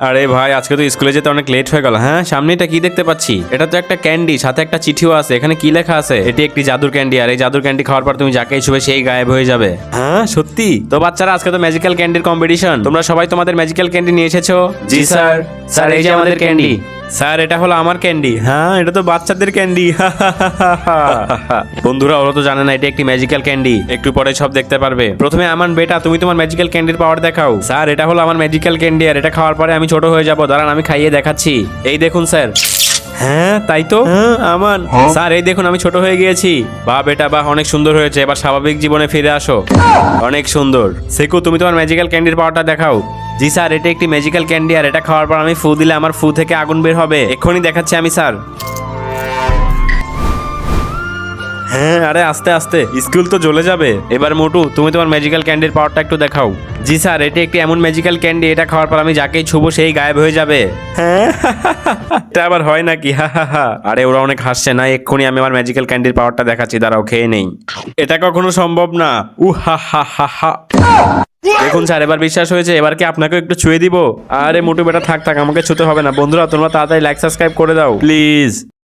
আরে ভাই আজকে তো স্কুলে যেতে অনেক লেট হয়ে গেল হ্যাঁ? সামনে এটা কি দেখতে পাচ্ছি? এটা তো একটা ক্যান্ডি সাথে একটা চিঠিও আছে। এখানে কি লেখা আছে? এটি একটি জাদুর ক্যান্ডি আর এই জাদুর ক্যান্ডি খাওয়ার পর তুমি যাকে ছুবে সেই গায়েব হয়ে যাবে। হ্যাঁ সত্যি? তো বাচ্চারা আজকে তো ম্যাজিক্যাল ক্যান্ডির কম্পিটিশন তোমরা সবাই তোমাদের ম্যাজিক্যাল ক্যান্ডি নিয়ে এসেছ? জি স্যার। স্যার এই যে আমাদের ক্যান্ডি স্যার এটা হলো আমার ক্যান্ডি। হ্যাঁ এটা তো বাচ্চাদের ক্যান্ডি। বন্ধুরা ওরা তো জানে না এটা একটি ম্যাজিক্যাল ক্যান্ডি। একটু পরে সব দেখতে পারবে। প্রথমে আমার বেটা তুমি তোমার ম্যাজিক্যাল ক্যান্ডির পাওয়ার দেখাও। স্যার এটা হলো আমার ম্যাজিক্যাল ক্যান্ডি আর এটা খাওয়ার পরে আমি ছোট হয়ে যাব। দাঁড়ান আমি খাইয়ে দেখাচ্ছি। এই দেখুন স্যার। হ্যাঁ তাই তো? হ্যাঁ আমান। স্যার এই দেখুন আমি ছোট হয়ে গিয়েছি। বা বেটা বা অনেক সুন্দর হয়েছে। এবার স্বাভাবিক জীবনে ফিরে আসো। অনেক সুন্দর। সেকু তুমি তোমার ম্যাজিক্যাল ক্যান্ডির পাওয়ারটা দেখাও। জি স্যার এটা একটি ম্যাজিক্যাল ক্যান্ডি আর এটা খাওয়ার পর আমি ফু দিলে আমার ফু থেকে আগুন বের হবে। এক্ষুনি দেখাচ্ছি আমি স্যার। হ্যাঁ আরে আস্তে আস্তে। স্কুল তো জ্বলে যাবে। এবার মোটু তুমি তোমার ম্যাজিক্যাল ক্যান্ডির পাওয়ারটা একটু দেখাও। জি স্যার এটি একটি এমন ম্যাজিক্যাল ক্যান্ডি এটা খাওয়ার পর আমি যাকেই ছুবো সেই গায়েব হয়ে যাবে। হ্যাঁ? এটা আবার হয় নাকি? হা হা হা। আরে ওরা অনেক হাসছে। না এক্ষুনি আমি আমার ম্যাজিক্যাল ক্যান্ডির পাওয়ারটা দেখাচ্ছি। দাঁড়াও খেয়ে নেই। এটা কখনো সম্ভব না। উ হা হা হা হা। দেখুন স্যার, এবার বিশ্বাস হয়েছে, এবার কি আপনাকে একটু ছুঁয়ে দিব? আরে মোটু বেটা, থাক থাক, আমাকে ছুঁতে হবে না। বন্ধুরা, তোমরা তাড়াতাড়ি লাইক সাবস্ক্রাইব করে দাও। প্লিজ